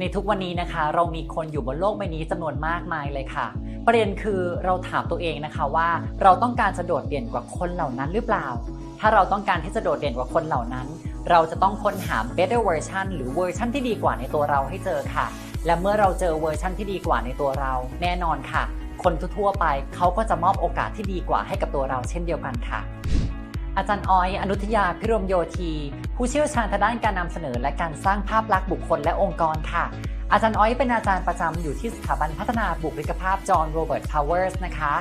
ในทุกวันนี้นะคะ เรามีคนอยู่บนโลกใบนี้จำนวนมากมายเลยค่ะ ประเด็นคือเราถามตัวเองนะคะว่า เราต้องการจะโดดเด่นกว่าคนเหล่านั้นหรือเปล่า ถ้าเราต้องการที่จะโดดเด่นกว่าคนเหล่านั้น เราจะต้องค้นหา better version หรือเวอร์ชันที่ดีกว่าในตัวเราให้เจอค่ะ และเมื่อเราเจอเวอร์ชันที่ดีกว่าในตัวเรา แน่นอนค่ะ คนทั่วไปเขาก็จะมอบโอกาสที่ดีกว่าให้กับตัวเราเช่นเดียวกันค่ะ อาจารย์ออยอนุทยาพิรมโยธี ผู้เชี่ยวชาญทางด้านการนำเสนอ และการสร้างภาพลักษณ์บุคคลและองค์กรค่ะ อาจารย์ออยเป็นอาจารย์ประจำอยู่ที่สถาบันพัฒนาบุคลิกภาพจอห์นโรเบิร์ตพาวเวอร์สนะคะ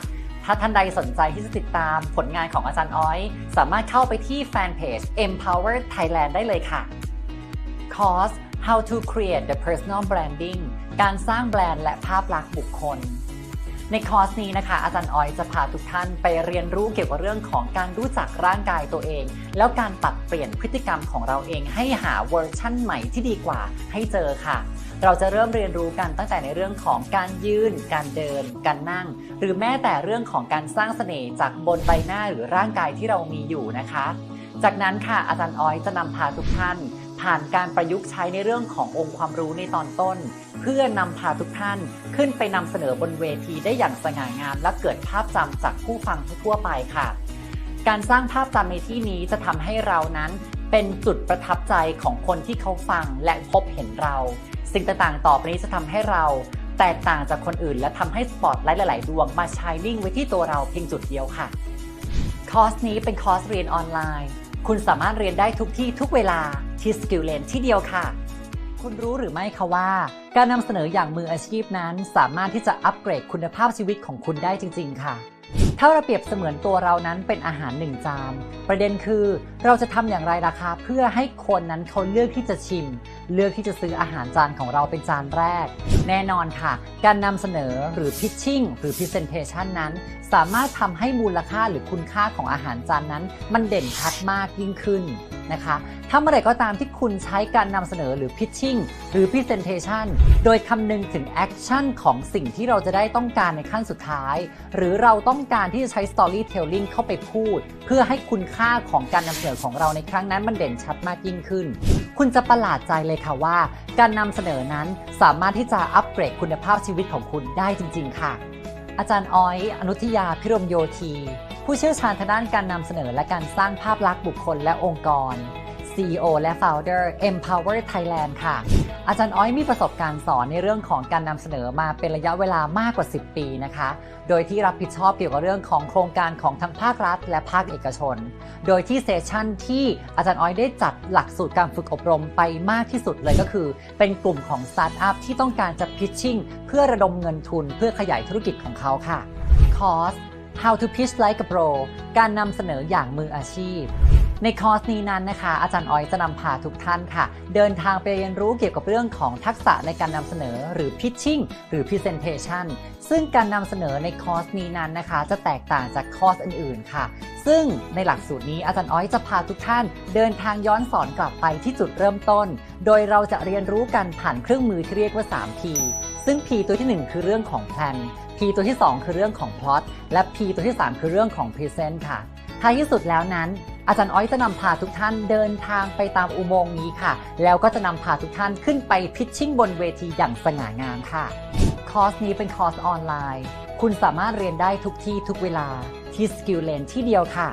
ถ้าท่านใดสนใจที่จะติดตามผลงานของอาจารย์ออย สามารถเข้าไปที่แฟนเพจ Empower Thailand ได้เลยค่ะ คอร์ส How to create the personal branding การสร้างแบรนด์และภาพลักษณ์บุคคล ในคอร์สนี้นะคะ อาจารย์ออยจะพาทุกท่านไปเรียนรู้เกี่ยวกับเรื่องของการรู้จักร่างกายตัวเอง แล้วการปรับเปลี่ยนพฤติกรรมของเราเองให้หาเวอร์ชั่นใหม่ที่ดีกว่าให้เจอค่ะ เราจะเริ่มเรียนรู้กันตั้งแต่ในเรื่องของการยืน การเดิน การนั่ง หรือแม้แต่เรื่องของการสร้างเสน่ห์จากบนใบหน้าหรือร่างกายที่เรามีอยู่นะคะ จากนั้นค่ะอาจารย์ออยจะนำพาทุกท่านผ่านการประยุกต์ใช้ในเรื่องขององค์ความรู้ในตอนต้น พื่อนำพาทุกท่านขึ้นไปนำเสนอบนเวทีได้อย่างสง่างาม และเกิดภาพจำจากผู้ฟังทั่วไปค่ะ การสร้างภาพจำในที่นี้จะทำให้เรานั้น เป็นจุดประทับใจของคนที่เขาฟังและพบเห็นเรา สิ่งต่างๆ ต่อไปนี้จะทำให้เรา แตกต่างจากคนอื่น และทำให้สปอตไลท์หลาย ๆ ดวงมาชายนิ่งไว้ที่ตัวเราเพียงจุดเดียวค่ะ คอร์สนี้เป็นคอร์สเรียนออนไลน์ คุณสามารถเรียนได้ทุกที่ทุกเวลาที่สกิลเลนที่เดียวค่ะ คุณรู้หรือไม่คะว่า การนำเสนออย่างมืออาชีพนั้น สามารถที่จะอัปเกรดคุณภาพชีวิตของคุณได้จริง ๆ ค่ะ ถ้าเราเปรียบเสมือนตัวเรานั้นเป็นอาหารหนึ่งจาน ประเด็นคือ เราจะทำอย่างไรล่ะคะเพื่อให้คนนั้นเขาเลือกที่จะชิม เลือกที่จะซื้ออาหารจานของเราเป็นจานแรก แน่นอนค่ะ การนำเสนอหรือ pitching หรือ presentation นั้น สามารถทำให้มูลค่าหรือคุณค่าของอาหารจานนั้น มันเด่นชัดมากยิ่งขึ้นนะคะถ้าเมื่อไหร่ก็ตามที่คุณใช้การนำเสนอหรือ pitching หรือ presentation โดยคำนึงถึง action ของสิ่งที่เราจะได้ต้องการในขั้นสุดท้าย หรือเราต้องการที่จะใช้ storytelling เข้าไปพูด เพื่อให้คุณค่าของการนำเสนอของเราในครั้งนั้นมันเด่นชัดมากยิ่งขึ้น คุณจะประหลาดใจเลยค่ะว่า การนำเสนอนั้นสามารถที่จะอัปเกรดคุณภาพชีวิตของคุณได้จริง ๆ ค่ะ อาจารย์อ้อย อนุทยาพิรมโยธี ผู้เชี่ยวชาญทางด้านการนำเสนอและการสร้างภาพลักษณ์บุคคลและองค์กร CEO และ Founder Empower Thailand ค่ะ อาจารย์อ้อยมีประสบการณ์สอนในเรื่องของการนำเสนอมาเป็นระยะเวลามากกว่า 10 ปีนะคะ โดยที่รับผิดชอบเกี่ยวกับเรื่องของโครงการของทั้งภาครัฐ และภาคเอกชน โดยที่เซสชั่นที่อาจารย์อ้อยได้จัดหลักสูตรการฝึกอบรมไปมากที่สุดเลยก็คือ เป็นกลุ่มของสตาร์ทอัพที่ต้องการจะพิชชิ่งเพื่อระดมเงินทุนเพื่อขยายธุรกิจของเขาค่ะคอร์ส How to Pitch Like a Pro การนำเสนออย่างมืออาชีพ ในคอร์สนี้นั้นนะคะ อาจารย์ออยจะนำพาทุกท่านค่ะ เดินทางไปเรียนรู้เกี่ยวกับเรื่องของทักษะในการนำเสนอหรือ pitching หรือ presentation ซึ่งการนำเสนอในคอร์สนี้นั้นนะคะ จะแตกต่างจากคอร์สอื่นๆ ค่ะซึ่งในหลักสูตรนี้อาจารย์อ้อยจะพาทุกท่านเดินทางย้อนสอนกลับไปที่จุดเริ่มต้น โดยเราจะเรียนรู้กันผ่านเครื่องมือที่เรียกว่า 3P ซึ่ง P ตัวที่ 1 คือเรื่องของ plan P ตัวที่ 2 คือเรื่องของ plot และ P ตัวที่ 3 คือเรื่องของ present ค่ะท้ายที่สุดแล้วนั้น อาจารย์อ้อยจะนำพาทุกท่านเดินทางไปตามอุโมงค์นี้ค่ะ แล้วก็จะนำพาทุกท่านขึ้นไปพิชชิ่งบนเวทีอย่างสง่างามค่ะ คอร์สนี้เป็นคอร์สออนไลน์ คุณสามารถเรียนได้ทุกที่ทุกเวลาที่ Skill Lane ที่เดียวค่ะ